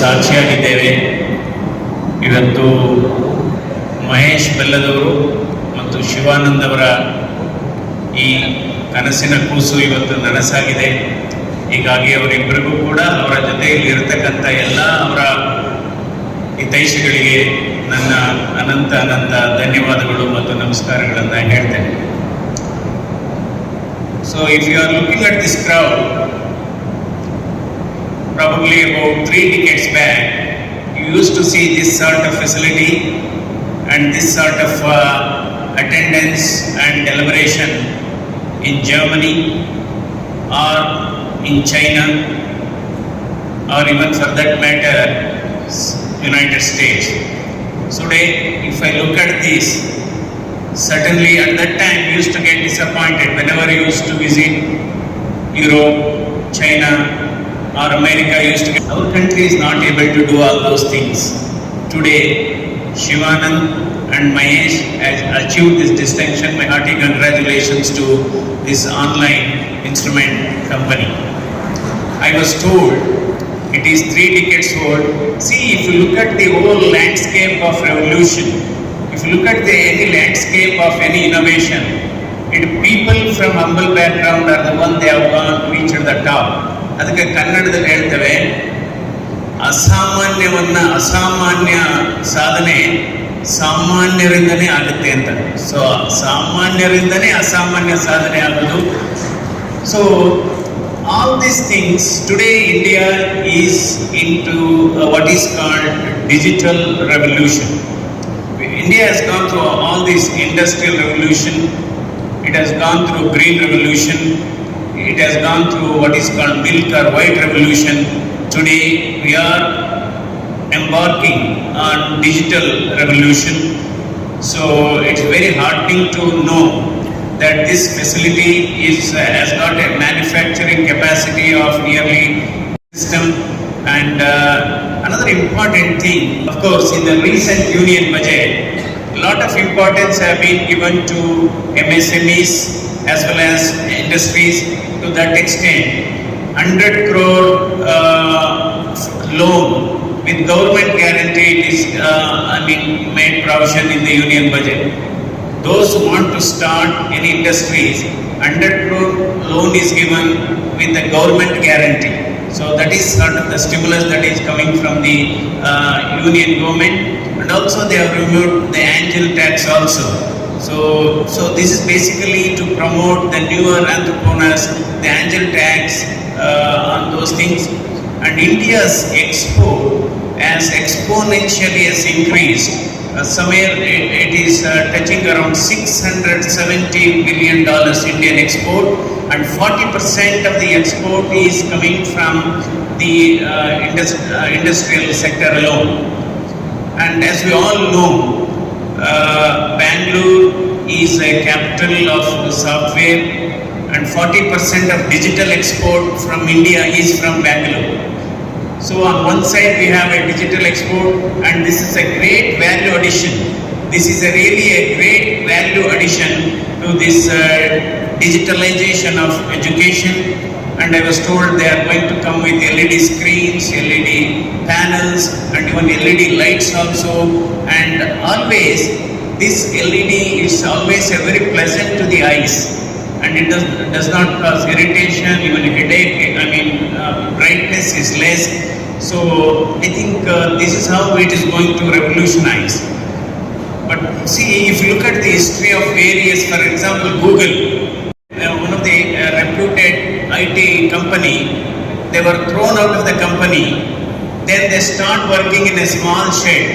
ಸಾಕ್ಷಿಯಾಗಿದ್ದೇವೆ. ಇವತ್ತು ಮಹೇಶ್ ಬೆಲ್ಲದವರು ಮತ್ತು ಶಿವಾನಂದ್ ಅವರ ಈ ಕನಸಿನ ಕೂಸು ಇವತ್ತು ನನಸಾಗಿದೆ. ಹೀಗಾಗಿ ಅವರಿಬ್ಬರಿಗೂ ಕೂಡ ಅವರ ಜೊತೆಯಲ್ಲಿ ಇರತಕ್ಕಂಥ ಎಲ್ಲ ಅವರ ಹಿತೈಷಿಗಳಿಗೆ ನನ್ನ ಅನಂತ ಅನಂತ ಧನ್ಯವಾದಗಳು ಮತ್ತು ನಮಸ್ಕಾರಗಳನ್ನು ಹೇಳ್ತೇನೆ. So if you are looking at this crowd probably about three decades back, you used to see this sort of facility and this sort of uh, attendance and deliberation in Germany or in China or even for that matter, United States. Today, if I look at this, certainly at that time used to get disappointed whenever you used to visit Europe, China, or America used to get. Our country is not able to do all those things. Today, Shivanand and Mahesh has achieved this distinction. My hearty congratulations to this online instrument company. I was told it is three decades old. See, if you look at the whole landscape of revolution, if you look at the any landscape of any innovation, it people from humble background are the one they have gone reached the top. ಅದಕ್ಕೆ ಕನ್ನಡದಲ್ಲಿ ಹೇಳ್ತೇವೆ, ಅಸಾಮಾನ್ಯವನ್ನ ಅಸಾಮಾನ್ಯ ಸಾಧನೆ ಸಾಮಾನ್ಯರಿಂದನೇ ಆಗುತ್ತೆ ಅಂತ. So ಸಾಮಾನ್ಯರಿಂದನೇ ಅಸಾಮಾನ್ಯ ಸಾಧನೆ ಆಗೋದು. So all these things today India is into what is called digital revolution India has gone through all these industrial revolution it has gone through green revolution. It has gone through what is called milk or white revolution. Today we are embarking on digital revolution. So it's very heartening to know that this facility is has got a manufacturing capacity of nearly system and uh, another important thing of course in the recent union budget a lot of importance have been given to msmes as well as industries to that extent 100 crore uh, loan with government guarantee is uh, i mean made provision in the union budget those who want to start any industries, 100 crore loan is given with the government guarantee. So that is sort of the stimulus that is coming from the uh, union government. And also they have removed the angel tax also. So, so this is basically to promote the newer entrepreneurs, the angel tax uh, on those things. And India's export has exponentially has increased. Uh, somewhere it, it is uh, touching around 670 billion dollars Indian export, and 40% of the export is coming from the uh, uh, industrial sector alone. And as we all know, uh, Bangalore is a capital of software, and 40% of digital export from India is from Bangalore. So on one side we have a digital export and this is a great value addition. This is a really a great value addition to this uh, digitalization of education and I was told they are going to come with LED screens, LED panels and even LED lights also and always this LED is always very pleasant to the eyes and it does, does not cause irritation, even headache, I mean uh, brightness is less. So I think uh, this is how it is going to revolutionize. But see, if you look at the history of various, for example, Google, uh, one of the uh, reputed IT company, they were thrown out of the company. Then they start working in a small shed.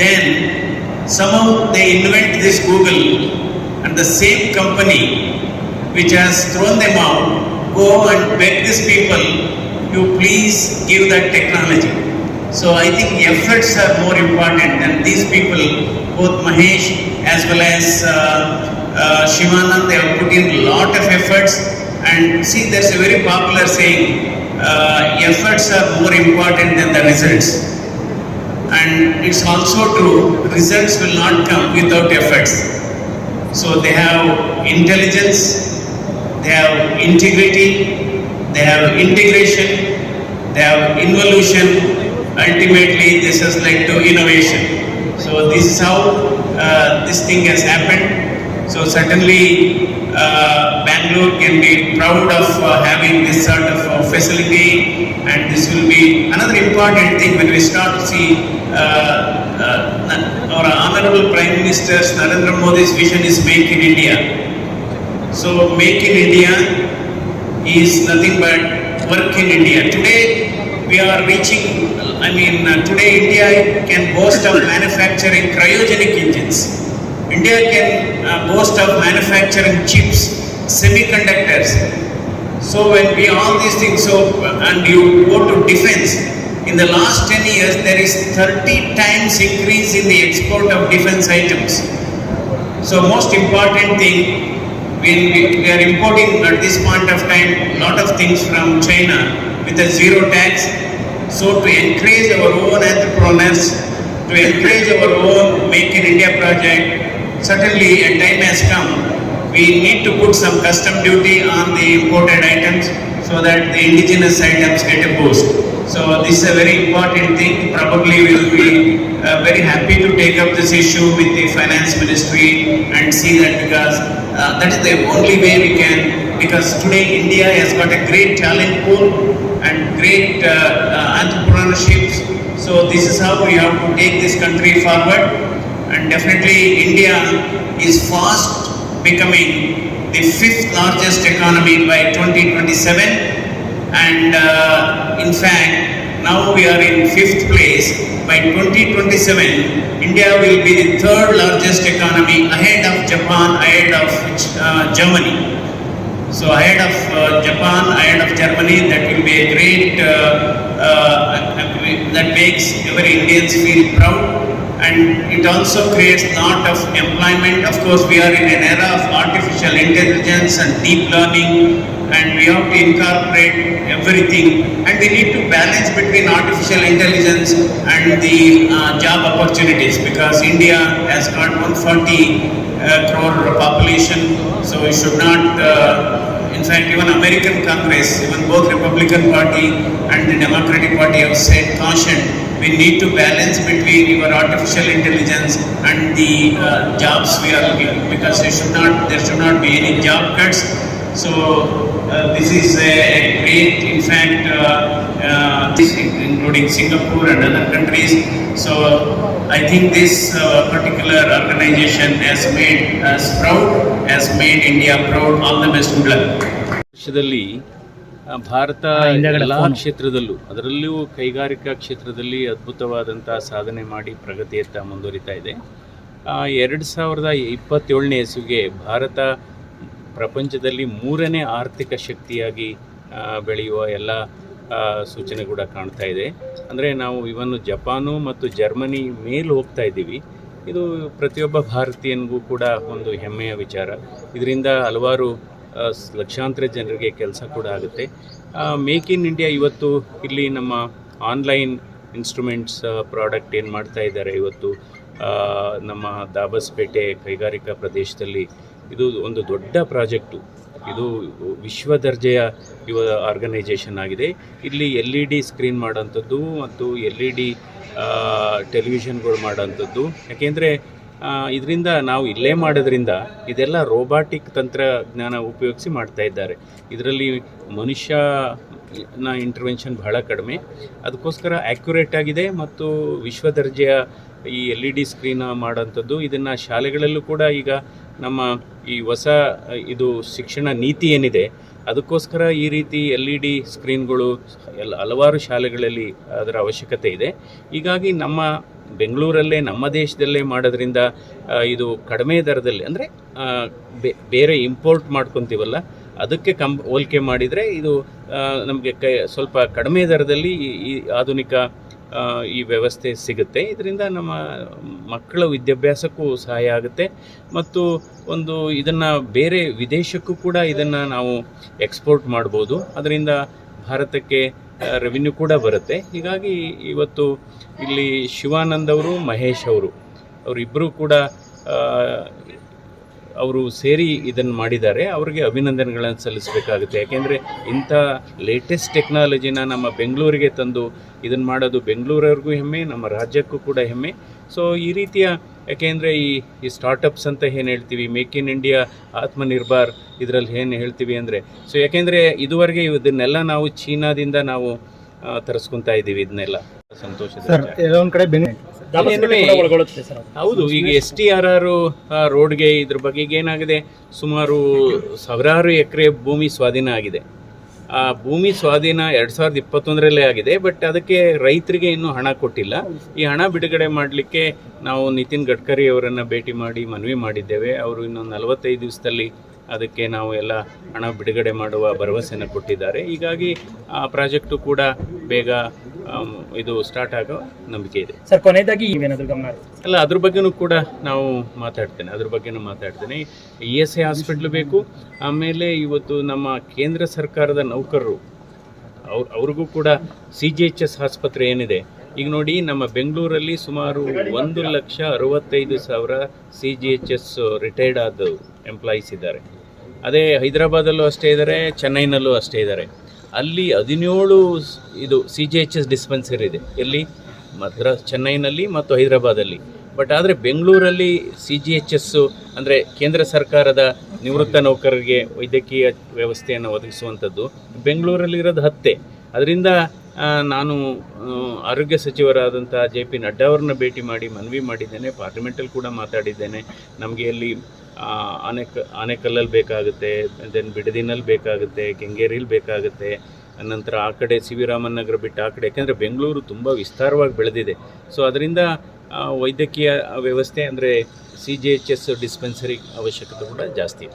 Then somehow they invent this Google, and the same company which has thrown them out go and beg these people you please give that technology. So I think efforts are more important and these people, both Mahesh as well as uh, uh, Shivanand, they have put in a lot of efforts and see there's a very popular saying, uh, efforts are more important than the results. And it's also true, results will not come without efforts. So they have intelligence, they have integrity, they have integration, they have involution. Ultimately, this has led to innovation. So this is how uh, this thing has happened. So certainly, uh, Bangalore can be proud of uh, having this sort of uh, facility, and this will be another important thing when we start to see uh, uh, our honorable Prime Minister's Narendra Modi's vision is make in India. So make in India is nothing but work in India. Today we are reaching, I mean, uh, today India can boast of manufacturing cryogenic engines. India can uh, boast of manufacturing chips, semiconductors. So when we all these things, so and you go to defense, in the last 10 years there is 30 times increase in the export of defense items. So most important thing, we, we, we are importing at this point of time lot of things from China with a zero tax. So to encourage our own entrepreneurs, to encourage our own Make in India project, certainly a time has come. We need to put some custom duty on the imported items so that the indigenous items get a boost. So this is a very important thing. Probably we will be uh, very happy to take up this issue with the finance ministry and see that because uh, that is the only way we can. Because today India has got a great talent pool and great uh, uh. So this is how we have to take this country forward. And definitely India is fast becoming the fifth largest economy by 2027 and uh, in fact now we are in fifth place by 2027 india will be the third largest economy ahead of japan ahead of uh, germany. So ahead of uh, japan ahead of germany that will be a great uh, uh, that makes every indians feel proud and it also creates lot of employment. Of course, we are in an era of artificial intelligence and deep learning, and we have to incorporate everything. And we need to balance between artificial intelligence and the uh, job opportunities because India has got 140 uh, crore population, so we should not. Uh, in fact, even American Congress, even both Republican Party and the Democratic Party have said caution. We need to balance between your artificial intelligence and the uh, jobs we are looking because there should not there should not be any job cuts. So uh, this is a, a great, in fact, uh, uh, this including Singapore and other countries. So I think this uh, particular organization has made us proud, has made India proud. All the best, good luck. Bharat ಎಲ್ಲ ಕ್ಷೇತ್ರದಲ್ಲೂ ಅದರಲ್ಲೂ ಕೈಗಾರಿಕಾ ಕ್ಷೇತ್ರದಲ್ಲಿ ಅದ್ಭುತವಾದಂಥ ಸಾಧನೆ ಮಾಡಿ ಪ್ರಗತಿಯತ್ತ ಮುಂದುವರಿತಾ ಇದೆ. ಎರಡು ಸಾವಿರದ ಇಪ್ಪತ್ತೇಳನೇ ಇಸುಗೆ ಭಾರತ ಪ್ರಪಂಚದಲ್ಲಿ ಮೂರನೇ ಆರ್ಥಿಕ ಶಕ್ತಿಯಾಗಿ ಬೆಳೆಯುವ ಎಲ್ಲ ಸೂಚನೆ ಕೂಡ ಕಾಣ್ತಾ ಇದೆ. ಅಂದರೆ ನಾವು ಇವನ್ನು ಜಪಾನು ಮತ್ತು ಜರ್ಮನಿ ಮೇಲೆ ಹೋಗ್ತಾ ಇದ್ದೀವಿ. ಇದು ಪ್ರತಿಯೊಬ್ಬ ಭಾರತೀಯನಿಗೂ ಕೂಡ ಒಂದು ಹೆಮ್ಮೆಯ ವಿಚಾರ. ಇದರಿಂದ ಹಲವಾರು ಲಕ್ಷಾಂತರ ಜನರಿಗೆ ಕೆಲಸ ಕೂಡ ಆಗುತ್ತೆ. ಮೇಕ್ ಇನ್ ಇಂಡಿಯಾ ಇವತ್ತು ಇಲ್ಲಿ ನಮ್ಮ ಆನ್ಲೈನ್ ಇನ್ಸ್ಟ್ರೂಮೆಂಟ್ಸ್ ಪ್ರಾಡಕ್ಟ್ ಏನು ಮಾಡ್ತಾ ಇದ್ದಾರೆ ಇವತ್ತು? ನಮ್ಮ ದಾಬಸ್ಪೇಟೆ ಕೈಗಾರಿಕಾ ಪ್ರದೇಶದಲ್ಲಿ ಇದು ಒಂದು ದೊಡ್ಡ ಪ್ರಾಜೆಕ್ಟು. ಇದು ವಿಶ್ವ ದರ್ಜೆಯ ಇವ ಆರ್ಗನೈಜೇಷನ್ ಆಗಿದೆ. ಇಲ್ಲಿ ಎಲ್ ಇ ಡಿ ಸ್ಕ್ರೀನ್ ಮಾಡೋಂಥದ್ದು ಮತ್ತು ಎಲ್ ಇ ಡಿ ಟೆಲಿವಿಷನ್ಗಳು ಮಾಡೋಂಥದ್ದು. ಯಾಕೆಂದರೆ ಇದರಿಂದ ನಾವು ಇಲ್ಲೇ ಮಾಡೋದ್ರಿಂದ ಇದೆಲ್ಲ ರೋಬಾಟಿಕ್ ತಂತ್ರಜ್ಞಾನ ಉಪಯೋಗಿಸಿ ಮಾಡ್ತಾ ಇದ್ದಾರೆ. ಇದರಲ್ಲಿ ಮನುಷ್ಯನ ಇಂಟರ್ವೆನ್ಷನ್ ಬಹಳ ಕಡಿಮೆ. ಅದಕ್ಕೋಸ್ಕರ ಆ್ಯಕ್ಯುರೇಟ್ ಆಗಿದೆ ಮತ್ತು ವಿಶ್ವ ದರ್ಜೆಯ ಈ ಎಲ್ ಇ ಡಿ ಸ್ಕ್ರೀನ್ ಮಾಡೋಂಥದ್ದು ಇದನ್ನು ಶಾಲೆಗಳಲ್ಲೂ ಕೂಡ ಈಗ ನಮ್ಮ ಈ ಹೊಸ, ಇದು ಶಿಕ್ಷಣ ನೀತಿ ಏನಿದೆ, ಅದಕ್ಕೋಸ್ಕರ ಈ ರೀತಿ ಎಲ್ ಇ ಡಿ ಸ್ಕ್ರೀನ್ಗಳು ಎಲ್ಲ ಹಲವಾರು ಶಾಲೆಗಳಲ್ಲಿ ಅದರ ಅವಶ್ಯಕತೆ ಇದೆ. ಹೀಗಾಗಿ ನಮ್ಮ ಬೆಂಗಳೂರಲ್ಲೇ, ನಮ್ಮ ದೇಶದಲ್ಲೇ ಮಾಡೋದ್ರಿಂದ ಇದು ಕಡಿಮೆ ದರದಲ್ಲಿ, ಅಂದರೆ ಬೇರೆ ಇಂಪೋರ್ಟ್ ಮಾಡ್ಕೊತೀವಲ್ಲ, ಅದಕ್ಕೆ ಕಂ ಹೋಲಿಕೆ ಮಾಡಿದರೆ ಇದು ನಮಗೆ ಕೈ, ಸ್ವಲ್ಪ ಕಡಿಮೆ ದರದಲ್ಲಿ ಈ ಆಧುನಿಕ ಈ ವ್ಯವಸ್ಥೆ ಸಿಗುತ್ತೆ. ಇದರಿಂದ ನಮ್ಮ ಮಕ್ಕಳ ವಿದ್ಯಾಭ್ಯಾಸಕ್ಕೂ ಸಹಾಯ ಆಗುತ್ತೆ. ಮತ್ತು ಒಂದು ಇದನ್ನು ಬೇರೆ ವಿದೇಶಕ್ಕೂ ಕೂಡ ಇದನ್ನು ನಾವು ಎಕ್ಸ್ಪೋರ್ಟ್ ಮಾಡ್ಬೋದು. ಅದರಿಂದ ಭಾರತಕ್ಕೆ ರೆವಿನ್ಯೂ ಕೂಡ ಬರುತ್ತೆ. ಹೀಗಾಗಿ ಇವತ್ತು ಇಲ್ಲಿ ಶಿವಾನಂದ್ ಅವರು, ಮಹೇಶ್ ಅವರು ಅವರಿಬ್ಬರು ಕೂಡ ಅವರು ಸೇರಿ ಇದನ್ನು ಮಾಡಿದ್ದಾರೆ. ಅವರಿಗೆ ಅಭಿನಂದನೆಗಳನ್ನು ಸಲ್ಲಿಸಬೇಕಾಗುತ್ತೆ. ಯಾಕೆಂದರೆ ಇಂಥ ಲೇಟೆಸ್ಟ್ ಟೆಕ್ನಾಲಜಿನ ನಮ್ಮ ಬೆಂಗಳೂರಿಗೆ ತಂದು ಇದನ್ನು ಮಾಡೋದು ಬೆಂಗಳೂರವ್ರಿಗೂ ಹೆಮ್ಮೆ, ನಮ್ಮ ರಾಜ್ಯಕ್ಕೂ ಕೂಡ ಹೆಮ್ಮೆ. ಸೊ ಈ ರೀತಿಯ ಯಾಕೆಂದರೆ ಈ ಈ ಸ್ಟಾರ್ಟಪ್ಸ್ ಅಂತ ಏನು ಹೇಳ್ತೀವಿ? ಮೇಕ್ ಇನ್ ಇಂಡಿಯಾ ಆತ್ಮನಿರ್ಭರ್ ಇದರಲ್ಲಿ ಏನು ಹೇಳ್ತೀವಿ ಅಂದರೆ ಸೊ ಯಾಕೆಂದರೆ ಇದುವರೆಗೆ ಇದನ್ನೆಲ್ಲ ನಾವು ಚೀನಾದಿಂದ ನಾವು ತರಿಸ್ಕೊತಾ ತರಿಸ್ಕೊಂತಾ ಇದ್ದೀವಿ ಇದನ್ನೆಲ್ಲ ಸರ್ ಹೌದು ಈಗ ಎಸ್ ಟಿ ಆರ್ ಆರ್ ರೋಡ್ಗೆ ಇದ್ರ ಬಗ್ಗೆ ಈಗ ಏನಾಗಿದೆ ಸುಮಾರು ಸಾವಿರಾರು ಎಕರೆ ಭೂಮಿ ಸ್ವಾಧೀನ ಆಗಿದೆ. ಭೂಮಿ ಸ್ವಾಧೀನ ಎರಡು ಸಾವಿರದ ಇಪ್ಪತ್ತೊಂದರಲ್ಲೇ ಆಗಿದೆ, ಬಟ್ ಅದಕ್ಕೆ ರೈತರಿಗೆ ಇನ್ನೂ ಹಣ ಕೊಟ್ಟಿಲ್ಲ. ಈ ಹಣ ಬಿಡುಗಡೆ ಮಾಡಲಿಕ್ಕೆ ನಾವು ನಿತಿನ್ ಗಡ್ಕರಿ ಅವರನ್ನು ಭೇಟಿ ಮಾಡಿ ಮನವಿ ಮಾಡಿದ್ದೇವೆ. ಅವರು ಇನ್ನೊಂದು ನಲವತ್ತೈದು ದಿವಸದಲ್ಲಿ ಅದಕ್ಕೆ ನಾವು ಎಲ್ಲ ಹಣ ಬಿಡುಗಡೆ ಮಾಡುವ ಭರವಸೆಯನ್ನು ಕೊಟ್ಟಿದ್ದಾರೆ. ಹೀಗಾಗಿ ಆ ಪ್ರಾಜೆಕ್ಟು ಕೂಡ ಬೇಗ ಇದು ಸ್ಟಾರ್ಟ್ ಆಗೋ ನಂಬಿಕೆ ಇದೆ. ಸರ್ ಕೊನೆಯದಾಗಿ ಏನಾದರೂ ಗಮನ ಅಲ್ಲ ಅದ್ರ ಬಗ್ಗೆನೂ ಕೂಡ ನಾವು ಮಾತಾಡ್ತೇನೆ. ಅದ್ರ ಬಗ್ಗೆನೂ ಮಾತಾಡ್ತೇನೆ. ಇ ಎಸ್ ಐ ಹಾಸ್ಪಿಟ್ಲ್ ಬೇಕು. ಆಮೇಲೆ ಇವತ್ತು ನಮ್ಮ ಕೇಂದ್ರ ಸರ್ಕಾರದ ನೌಕರರು ಅವ್ರ ಅವ್ರಿಗೂ ಕೂಡ ಸಿ ಜಿ ಎಚ್ ಎಸ್ ಆಸ್ಪತ್ರೆ ಏನಿದೆ. ಈಗ ನೋಡಿ ನಮ್ಮ ಬೆಂಗಳೂರಲ್ಲಿ ಸುಮಾರು ಒಂದು ಲಕ್ಷ ಅರವತ್ತೈದು ಸಾವಿರ C G H S retired ಆದ ಎಂಪ್ಲಾಯೀಸ್ ಇದ್ದಾರೆ. ಅದೇ ಹೈದರಾಬಾದಲ್ಲೂ ಅಷ್ಟೇ ಇದ್ದಾರೆ ಚೆನ್ನೈನಲ್ಲೂ ಅಷ್ಟೇ ಇದ್ದಾರೆ ಅಲ್ಲಿ ಹದಿನೇಳು ಇದು C G H S dispensary ಇದೆ. ಎಲ್ಲಿ? ಮದ್ರಾಸ್ ಚೆನ್ನೈನಲ್ಲಿ ಮತ್ತು ಹೈದರಾಬಾದಲ್ಲಿ. ಬಟ್ ಆದರೆ ಬೆಂಗಳೂರಲ್ಲಿ ಸಿ ಜಿ ಎಚ್ ಎಸ್ಸು ಅಂದರೆ ಕೇಂದ್ರ ಸರ್ಕಾರದ ನಿವೃತ್ತ ನೌಕರರಿಗೆ ವೈದ್ಯಕೀಯ ವ್ಯವಸ್ಥೆಯನ್ನು ಒದಗಿಸುವಂಥದ್ದು ಬೆಂಗಳೂರಲ್ಲಿರೋದು ಹತ್ತೆ. ಅದರಿಂದ ನಾನು ಆರೋಗ್ಯ ಸಚಿವರಾದಂಥ ಜೆ ಪಿ ನಡ್ಡಾ ಅವ್ರನ್ನ ಭೇಟಿ ಮಾಡಿ ಮನವಿ ಮಾಡಿದ್ದೇನೆ, ಪಾರ್ಲಿಮೆಂಟಲ್ಲಿ ಕೂಡ ಮಾತಾಡಿದ್ದೇನೆ. ನಮಗೆ ಅಲ್ಲಿ ಆನೆಕ ಆನೆಕಲ್ಲಲ್ಲಿ ಬೇಕಾಗುತ್ತೆ. ದೆನ್ ಬಿಡದಿನಲ್ಲಿ ಬೇಕಾಗುತ್ತೆ, ಕೆಂಗೇರಿಲಿ ಬೇಕಾಗುತ್ತೆ. ನಂತರ ಆ ಕಡೆ ಸಿ ವಿ ರಾಮನ್ ನಗರ ಬಿಟ್ಟು ಆ ಕಡೆ, ಯಾಕೆಂದರೆ ಬೆಂಗಳೂರು ತುಂಬ ವಿಸ್ತಾರವಾಗಿ ಬೆಳೆದಿದೆ. ಸೊ ಅದರಿಂದ ವೈದ್ಯಕೀಯ ವ್ಯವಸ್ಥೆ ಅಂದರೆ C G H S dispensary ಅವಶ್ಯಕತೆ ಕೂಡ ಜಾಸ್ತಿ.